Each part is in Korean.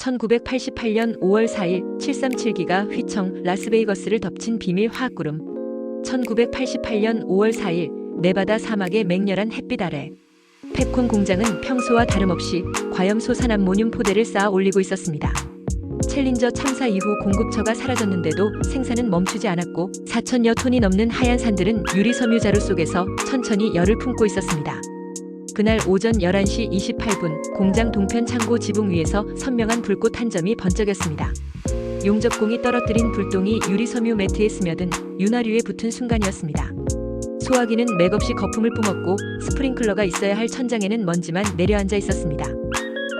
1988년 5월 4일 737기가 휘청 라스베이거스를 덮친 비밀 화학구름. 1988년 5월 4일 네바다 사막의 맹렬한 햇빛 아래 펩콘 공장은 평소와 다름없이 과염소 산암모늄 포대를 쌓아 올리고 있었습니다. 챌린저 참사 이후 공급처가 사라졌는데도 생산은 멈추지 않았고 4천여 톤이 넘는 하얀 산들은 유리 섬유 자루 속에서 천천히 열을 품고 있었습니다. 그날 오전 11시 28분 공장 동편 창고 지붕 위에서 선명한 불꽃 한 점이 번쩍였습니다. 용접공이 떨어뜨린 불똥이 유리 섬유 매트에 스며든 윤활유에 붙은 순간이었습니다. 소화기는 맥없이 거품을 뿜었고 스프링클러가 있어야 할 천장에는 먼지만 내려앉아 있었습니다.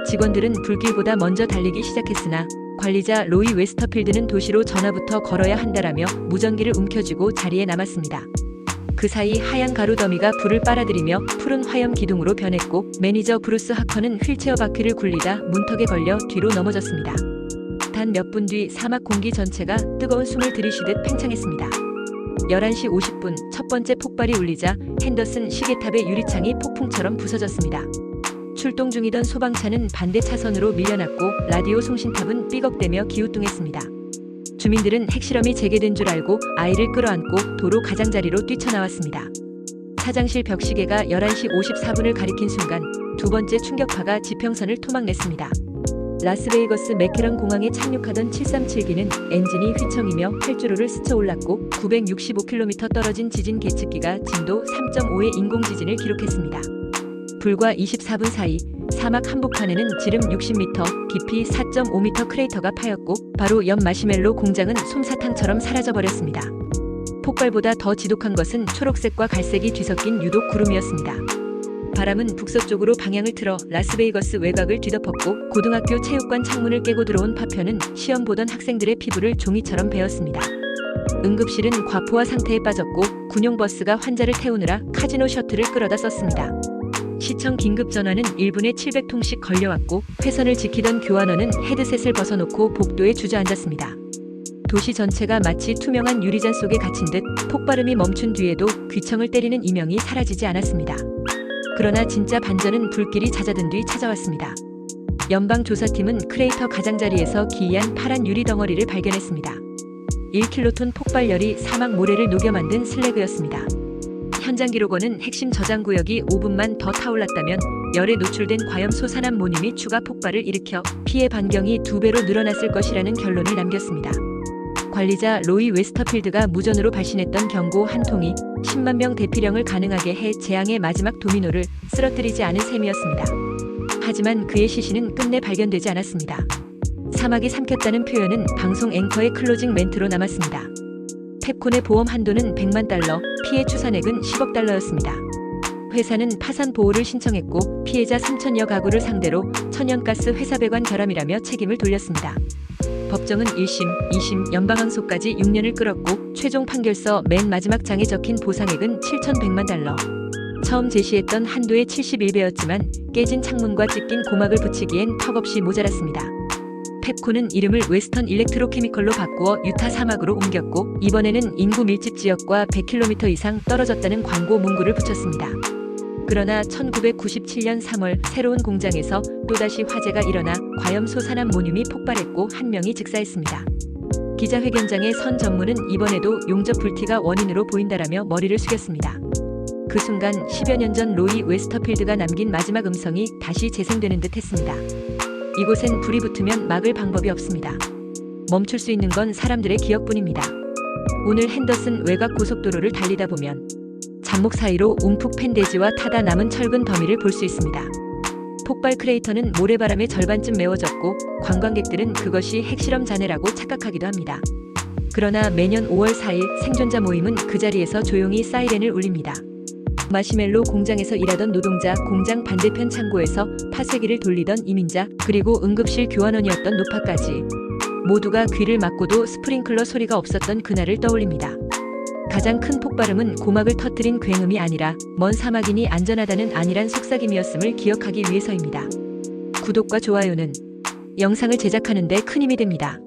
직원들은 불길보다 먼저 달리기 시작했으나 관리자 로이 웨스터필드는 도시로 전화부터 걸어야 한다라며 무전기를 움켜쥐고 자리에 남았습니다. 그 사이 하얀 가루 더미가 불을 빨아들이며 푸른 화염 기둥으로 변했고 매니저 브루스 하커는 휠체어 바퀴를 굴리다 문턱에 걸려 뒤로 넘어졌습니다. 단 몇 분 뒤 사막 공기 전체가 뜨거운 숨을 들이쉬듯 팽창했습니다. 11시 50분 첫 번째 폭발이 울리자 핸더슨 시계탑의 유리창이 폭풍처럼 부서졌습니다. 출동 중이던 소방차는 반대 차선으로 밀려났고 라디오 송신탑은 삐걱대며 기우뚱했습니다. 주민들은 핵실험이 재개된 줄 알고 아이를 끌어안고 도로 가장자리로 뛰쳐나왔습니다. 사장실 벽시계가 11시 54분을 가리킨 순간 두 번째 충격파가 지평선을 토막냈습니다. 라스베이거스 맥케런 공항에 착륙하던 737기는 엔진이 휘청이며 활주로를 스쳐 올랐고 965km 떨어진 지진 계측기가 진도 3.5의 인공지진을 기록했습니다. 불과 24분 사이 사막 한복판에는 지름 60m, 깊이 4.5m 크레이터가 파였고 바로 옆 마시멜로 공장은 솜사탕처럼 사라져버렸습니다. 폭발보다 더 지독한 것은 초록색과 갈색이 뒤섞인 유독 구름이었습니다. 바람은 북서쪽으로 방향을 틀어 라스베이거스 외곽을 뒤덮었고 고등학교 체육관 창문을 깨고 들어온 파편은 시험 보던 학생들의 피부를 종이처럼 베었습니다. 응급실은 과포화 상태에 빠졌고 군용 버스가 환자를 태우느라 카지노 셔틀을 끌어다 썼습니다. 시청 긴급 전화는 1분에 700통씩 걸려왔고 회선을 지키던 교환원은 헤드셋을 벗어놓고 복도에 주저앉았습니다. 도시 전체가 마치 투명한 유리잔 속에 갇힌 듯 폭발음이 멈춘 뒤에도 귀청을 때리는 이명이 사라지지 않았습니다. 그러나 진짜 반전은 불길이 잦아든 뒤 찾아왔습니다. 연방 조사팀은 크레이터 가장자리에서 기이한 파란 유리 덩어리를 발견했습니다. 1킬로톤 폭발열이 사막 모래를 녹여 만든 슬래그였습니다. 현장 기록원은 핵심 저장 구역이 5분만 더 타올랐다면 열에 노출된 과염소 산암모늄이 추가 폭발을 일으켜 피해 반경이 두 배로 늘어났을 것이라는 결론을 남겼습니다. 관리자 로이 웨스터필드가 무전으로 발신했던 경고 한 통이 10만 명 대피령을 가능하게 해 재앙의 마지막 도미노를 쓰러뜨리지 않은 셈이었습니다. 하지만 그의 시신은 끝내 발견되지 않았습니다. 사막이 삼켰다는 표현은 방송 앵커의 클로징 멘트로 남았습니다. 펩콘의 보험 한도는 100만 달러, 피해 추산액은 10억 달러였습니다. 회사는 파산 보호를 신청했고 피해자 3천여 가구를 상대로 천연가스 회사 배관 결함이라며 책임을 돌렸습니다. 법정은 1심, 2심, 연방항소까지 6년을 끌었고 최종 판결서 맨 마지막 장에 적힌 보상액은 7,100만 달러. 처음 제시했던 한도의 71배였지만 깨진 창문과 찢긴 고막을 붙이기엔 턱없이 모자랐습니다. 펩코는 이름을 웨스턴 일렉트로케미컬로 바꾸어 유타 사막으로 옮겼고 이번에는 인구 밀집 지역과 100km 이상 떨어졌다는 광고 문구를 붙였습니다. 그러나 1997년 3월 새로운 공장에서 또다시 화재가 일어나 과염소 산암모늄이 폭발했고 한 명이 즉사했습니다. 기자회견장의 선 전무는 이번에도 용접 불티가 원인으로 보인다라며 머리를 숙였습니다. 그 순간 10여 년 전 로이 웨스터필드가 남긴 마지막 음성이 다시 재생되는 듯 했습니다. 이곳엔 불이 붙으면 막을 방법이 없습니다. 멈출 수 있는 건 사람들의 기억뿐입니다. 오늘 핸더슨 외곽 고속도로를 달리다 보면 잡목 사이로 움푹 팬 대지와 타다 남은 철근 더미를 볼 수 있습니다. 폭발 크레이터는 모래바람에 절반쯤 메워졌고 관광객들은 그것이 핵실험 잔해라고 착각하기도 합니다. 그러나 매년 5월 4일 생존자 모임은 그 자리에서 조용히 사이렌을 울립니다. 마시멜로 공장에서 일하던 노동자, 공장 반대편 창고에서 파쇄기를 돌리던 이민자, 그리고 응급실 교환원이었던 노파까지 모두가 귀를 막고도 스프링클러 소리가 없었던 그날을 떠올립니다. 가장 큰 폭발음은 고막을 터뜨린 굉음이 아니라 먼 사막이니 안전하다는 안일한 속삭임이었음을 기억하기 위해서입니다. 구독과 좋아요는 영상을 제작하는 데 큰 힘이 됩니다.